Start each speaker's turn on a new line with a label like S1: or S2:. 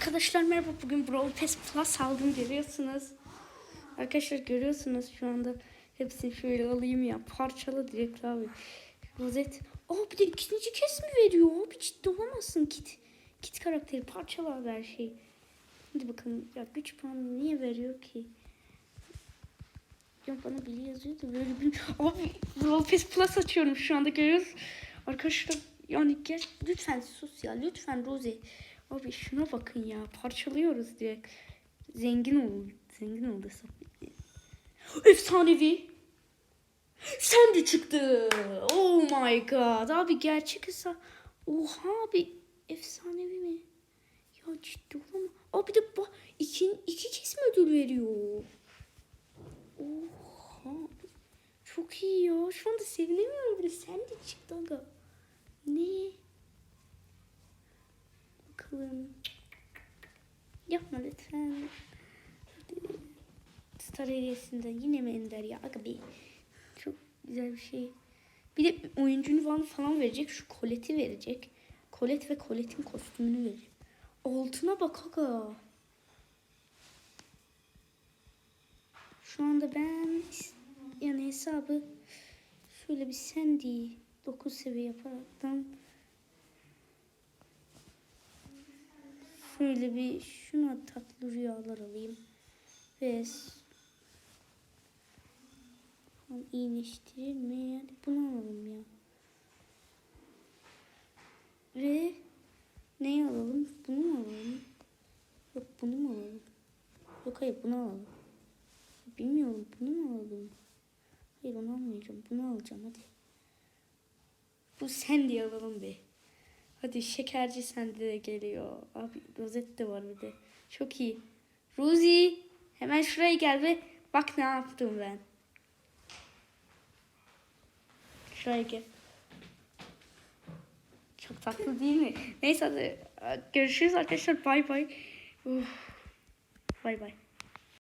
S1: Arkadaşlar merhaba bugün Brawl Pass Plus aldım görüyorsunuz. Arkadaşlar görüyorsunuz şu anda hepsini şöyle alayım ya parçala direkt abi. Rozet. Aa bir de ikinci kez mi veriyor? Abi ciddi olamazsın kit. Kit karakteri parçala abi her şey. Hadi bakalım ya güç puanı niye veriyor ki? Ya bana biri yazıyor da böyle bir... Abi Brawl Pass Plus açıyorum şu anda görüyoruz. Arkadaşlar yani gel lütfen sus ya lütfen Rosie. Abi şuna bakın ya parçalıyoruz direkt. Zengin ol. Zengin ol desem. Efsanevi. Sen de çıktı. Oh my god. Abi gerçek hesap. Oha abi. Efsanevi mi? Ya ciddi olama. Abi de bak iki, iki kez mi ödül veriyor? Oha. Çok iyi ya. Şu anda sevinemiyorum bile. Sen de çıktı aga. Ne? Bakalım. Yapma lütfen. Star hediyesinde yine mi Ender ya? Aga bir. Çok güzel bir şey. Bir de oyuncunun falan, falan verecek. Şu koleti verecek. Kolet ve koletin kostümünü verecek. Altına bak aga. Şu anda ben yani hesabı şöyle bir Sandy 9 seviye yaparaktan şöyle bir şuna tatlı rüyalar alayım. Ve iyileştirir mi? Hadi bunu alalım ya. Ve neyi alalım? Bunu mu alalım? Yok bunu mu alalım? Yok hayır bunu alalım. Bilmiyorum bunu mu alalım? Hayır onu almayacağım. Bunu alacağım hadi. Bu sen diye alalım bir. Hadi şekerci sende de geliyor. Abi rozet de var bir de. Çok iyi. Ruzi hemen şuraya gel ve bak ne yaptım ben. Şuraya gel. Çok tatlı değil mi? Neyse hadi görüşürüz arkadaşlar. Bay bay. Bay bay.